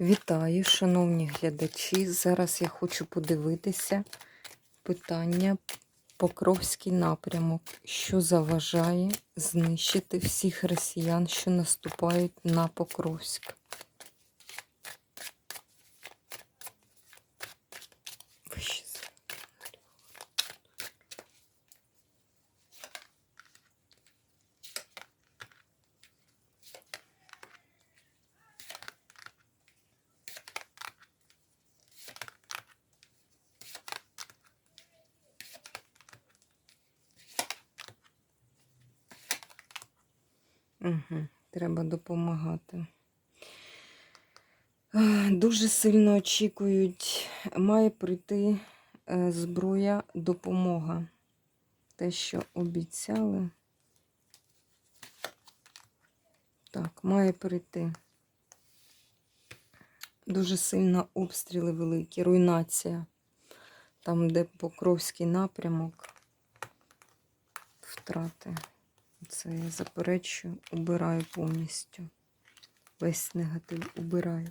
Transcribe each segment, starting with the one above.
Вітаю, шановні глядачі. Зараз я хочу подивитися питання Покровський напрямок, що заважає знищити всіх росіян, що наступають на Покровськ. Угу, треба допомагати. Е, Дуже сильно очікують, має прийти е, зброя, допомога. Те, що обіцяли. Так, має прийти. Дуже сильно обстріли великі, руйнація. Там, де Покровський напрямок, втрати. Це я заперечую, убираю повністю. Весь негатив убираю.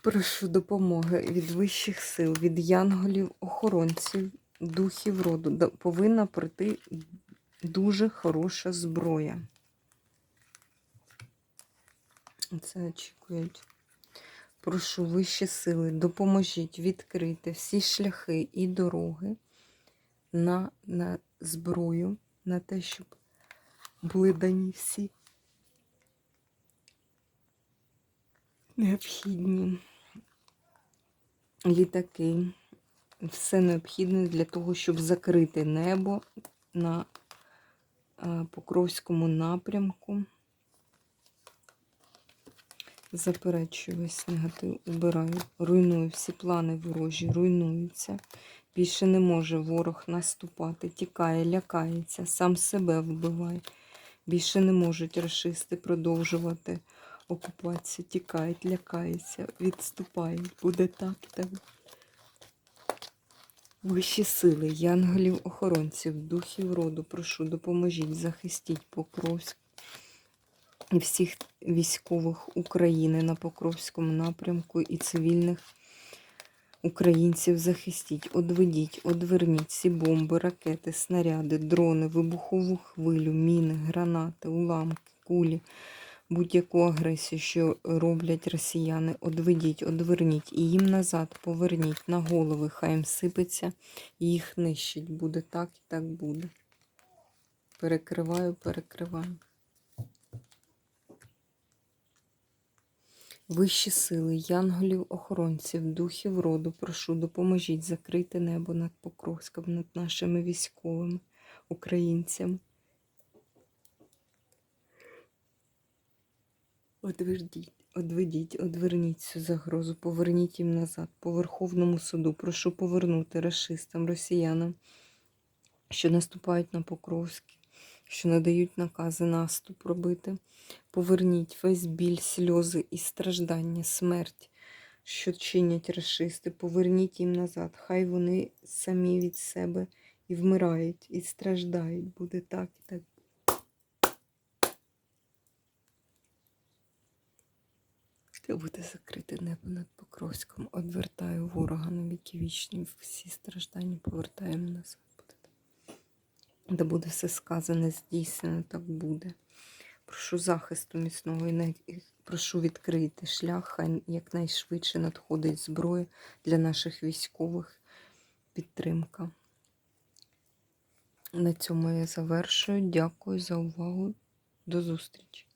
Прошу допомоги від вищих сил, від янголів, охоронців, духів роду. Повинна прийти дуже хороша зброя. Це очікують. Прошу вищі сили, допоможіть відкрити всі шляхи і дороги на, на зброю, на те, щоб були дані всі необхідні літаки. Все необхідне для того, щоб закрити небо на е, Покровському напрямку. Заперечую весь негатив, убираю, руйную всі плани ворожі, руйнуються. Більше не може ворог наступати, тікає, лякається, сам себе вбиває. Більше не можуть расисти продовжувати окупацію, тікають, лякаються, відступають. Буде так так. Вищі сили, янголів, охоронців, духів роду, прошу, допоможіть, захистіть Покровськ і всіх військових України на Покровському напрямку і цивільних українців захистіть, одведіть, одверніть всі бомби, ракети, снаряди, дрони, вибухову хвилю, міни, гранати, уламки, кулі, будь-яку агресію, що роблять росіяни, одведіть, одверніть і їм назад поверніть на голови, хай їм сипеться, і їх нищить. Буде так і так буде. Перекриваю, перекриваю. Вищі сили, янголів, охоронців, духів роду, прошу, допоможіть закрити небо над Покровськом, над нашими військовими українцями. Одвердіть, одведіть, одверніть цю загрозу, поверніть їм назад, по Верховному суду. Прошу повернути расистам, росіянам, що наступають на Покровський, що надають накази наступ робити. Поверніть весь біль, сльози і страждання, смерть, що чинять расисти. Поверніть їм назад. Хай вони самі від себе і вмирають, і страждають. Буде так і так. Хай буде закрите небо над Покровськом. Одвертаю ворога на віки вічні. Всі страждання повертаємо назад. Де буде все сказане, здійснено, так буде. Прошу захисту міцного і прошу відкрити шлях, хай якнайшвидше надходить зброя для наших військових. Підтримка. На цьому я завершую. Дякую за увагу. До зустрічі!